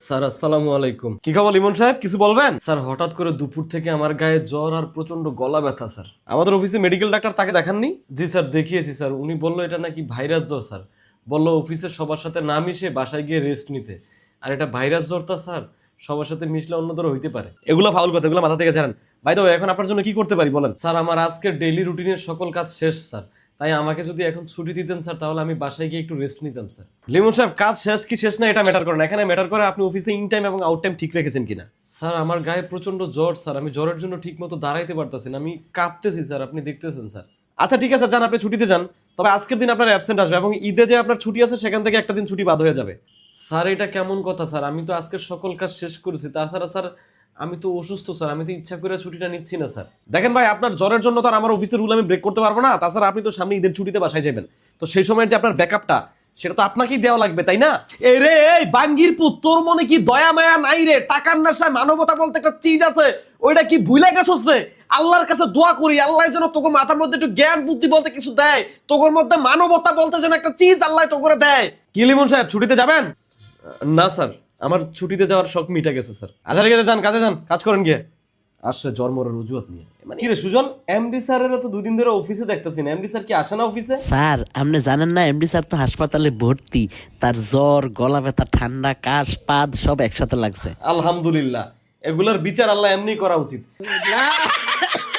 Sir আসসালামু আলাইকুম। কি খবর লিমন সাহেব? কিছু বলবেন? স্যার হঠাৎ করে দুপুর থেকে আমার গায়ে জ্বর আর প্রচণ্ড গলা ব্যথা স্যার। আমাদের অফিসে মেডিকেল ডাক্তার তাকে দেখাননি? জি স্যার দেখিয়েছি স্যার। উনি বলল এটা নাকি ভাইরাস জ্বর স্যার। বলল অফিসের সবার সাথে না মিশে বাসায় গিয়ে রেস্ট নিতে। আর এটা ভাইরাস জ্বরটা স্যার। সবার সাথে মিশলে অন্যদের হইতে পারে। এগুলো ফাউল কথা এগুলো মাথা থেকে জানেন ভাই তো এখন আপনার জন্য কি করতে পারি বলেন? স্যার আমার আজকের ডেইলি রুটিনের সকল কাজ শেষ স্যার। তাই আমাকে যদি এখন ছুটি দিতেন, স্যার, তাহলে আমি বাসায় গিয়ে একটু রেস্ট নিতাম, স্যার। লিমন সাহেব, কাজ শেষ কি শেষ না, এটা ম্যাটার করে না। এখানে ম্যাটার করে আপনি অফিসে ইন টাইম এবং আউট টাইম ঠিক রেখেছেন কিনা? স্যার, আমার গায়ে প্রচণ্ড জ্বর, স্যার। আমি জ্বরের জন্য ঠিক মতো দাঁড়াইতে পারতেছি না। আমি কাঁপতেছি, স্যার। আপনি দেখতেছেন, স্যার। আচ্ছা ঠিক আছে, যান, আপনি ছুটিতে যান। তবে আজকের দিন আপনার অ্যাবসেন্ট আসবে এবং ঈদে যে আপনার ছুটি আছে, সেখান থেকে একটা দিন ছুটি বাদ হয়ে যাবে। স্যার, এটা কেমন কথা, স্যার? আমি তো আজকের সকল কাজ শেষ করেছি। তাছাড়া, স্যার আমি তো অসুস্থ, স্যার। আমি তো ইচ্ছা করে ছুটিটা নিচ্ছি না, স্যার। দেখেন ভাই, আপনার জ্বরের জন্য তো আর আমার অফিসের রুল আমি ব্রেক করতে পারব না। তাছাড়া আপনি তো সামনে ঈদের ছুটিতে বাসায় যাবেন। তো সেই সময়ের যে আপনার ব্যাকআপটা সেটা তো আপনাকেই দেওয়া লাগবে, তাই না? এই রে, এই বাঙ্গির পুত, তোর মনে কি দয়া, মায়া নাই রে? টাকার নেশায় মানবতা বলতে একটা চিজ আছে। ওইটা কি ভুলে গেছস রে? আল্লাহর কাছে দোয়া করি, আল্লাহ যেন তোকে মাথার মধ্যে একটু জ্ঞান, বুদ্ধি বলতে কিছু দেয়। তোর মধ্যে মানবতা বলতে যেন একটা চিজ আল্লাহ তো করে দেয়। কি, লিমন সাহেব, ছুটিতে যাবেন? না, স্যার। আমার ছুটিতে যাওয়ার শখ মিটে গেছে স্যার। আচ্ছা ঠিক আছে যান কাজে যান কাজ করেন গিয়ে। আসছে জন্মরের অজুহাত নিয়ে। মানে কি রে সুজন এমডি স্যারের তো দুদিন ধরে অফিসে দেখতেছি না। এমডি স্যার কি আসে না অফিসে? স্যার আপনি জানেন না এমডি স্যার তো হাসপাতালে ভর্তি। তার জ্বর গলা ব্যথা ঠান্ডা কাশ পাদ সব একসাথে লাগছে। আলহামদুলিল্লাহ। এগুলার বিচার আল্লাহ এমনি করা উচিত।